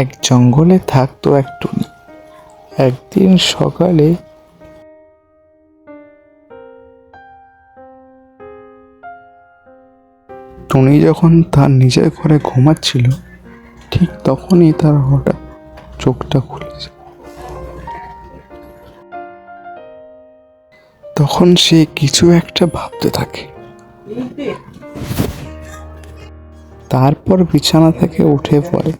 এক জঙ্গলে থাকতো এক টুনি। একদিন সকালে টুনি যখন তার নিজের ঘরে ঘুমাচ্ছিল ঠিক তখনই তার হঠাৎ চোখটা খুলেছে তখন সে কিছু একটা ভাবতে থাকে। তারপর বিছানা থেকে উঠে পড়ে।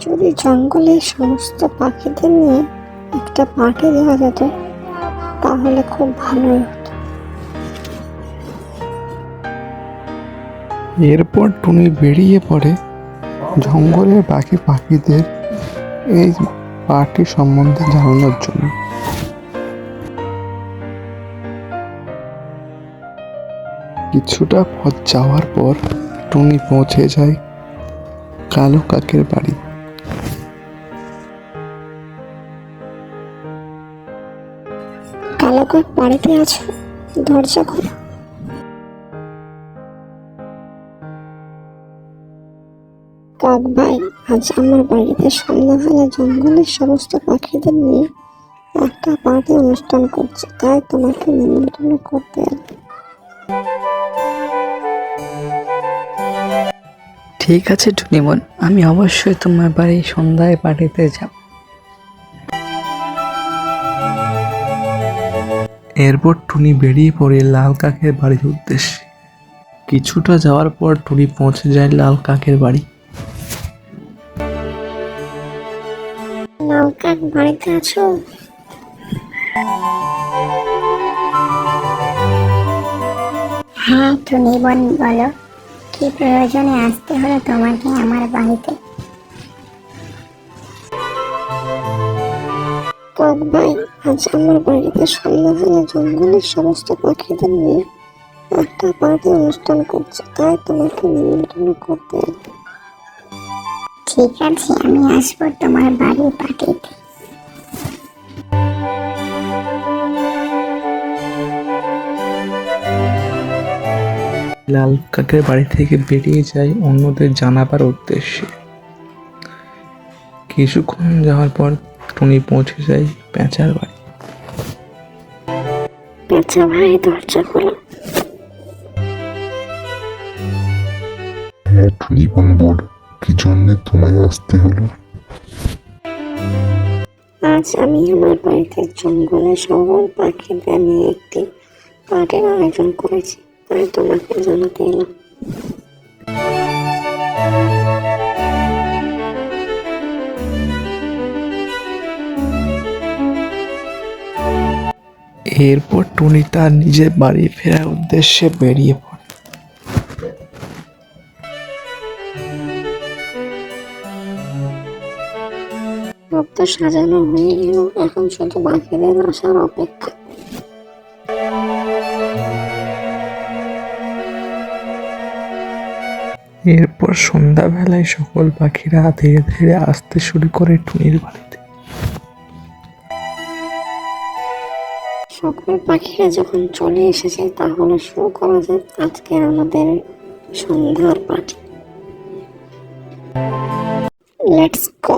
যদি জঙ্গলের সমস্ত পাখিদের নিয়ে একটা পার্টি দেওয়া যেত, তাহলে খুব ভালোই হতো। এরপর টুনি বেরিয়ে পড়ে জঙ্গলের বাকি পাখিদের এই পার্টি সম্বন্ধে জানানোর জন্য। কিছুটা পথ যাওয়ার পর টুনি পৌঁছে যায় কালো কাকের বাড়ি। কালো কাক বাড়িতে আছো? দরজা খোলো। কাক ভাই আজ আমার বাড়িতে সন্ধ্যাবেলা জঙ্গলের সমস্ত পাখিদের নিয়ে একটা পার্টি অনুষ্ঠান করছে তাই তোমাকে নিমন্ত্রণ করতে ঠিক আছে টুনিমন আমি অবশ্যই তোমার বাড়ি সন্ধ্যায় পার্টিতে যাব। এরপর টুনি বেরিয়ে পড়ে লাল কাকের বাড়ির উদ্দেশ্যে। কিছুটা যাওয়ার পর টুনি পৌঁছে যায় লাল কাকের বাড়ি। কাক বাড়িতে আছো? হ্যাঁ টুনি বোন বলো। কি প্রয়োজনে আসতে হলো তোমাকে আমার বাড়িতে? কাক ভাই আজ আমার বাড়িতে সন্ধ্যাবেলা জঙ্গলের সমস্ত পাখিদের নিয়ে একটা পার্টি অনুষ্ঠান করছে তাই তোমাকে নিমন্ত্রণ করতে এলাম। ঠিক আছে আমি আসব তোমার বাড়ি পার্টিতে লাল কাকের বাড়ি থেকে বেরিয়ে যায় অন্যদের জানাবার উদ্দেশ্যে। কিছুক্ষণ যাওয়ার পর টুনি পৌঁছে যায় পেঁচার বাড়ি। পেঁচা ভাই দরজা খোলো হ্যাঁ কি জন্যে তোমায় আসতে হলো? আজ আমি আমার বাড়িতে জঙ্গলে সকল পাখিদের নিয়ে একটি পার্টির আয়োজন করেছি তাই তোমাকে জানাতে এলাম। এরপর টুনি তার নিজের বাড়ি ফেরার উদ্দেশ্যে বেরিয়ে সব তো সাজানো হয়ে গেল এখন শুধু পাখিদের আসার অপেক্ষা। এরপর সন্ধ্যাবেলায় সকল পাখিরা ধীরে ধীরে আসতে শুরু করে টুনির বাড়িতে। সকল পাখিরা যখন চলে এসেছে তাহলে শুরু করা যায় আজকে আমাদের সন্ধ্যার পার্টি লেটস গো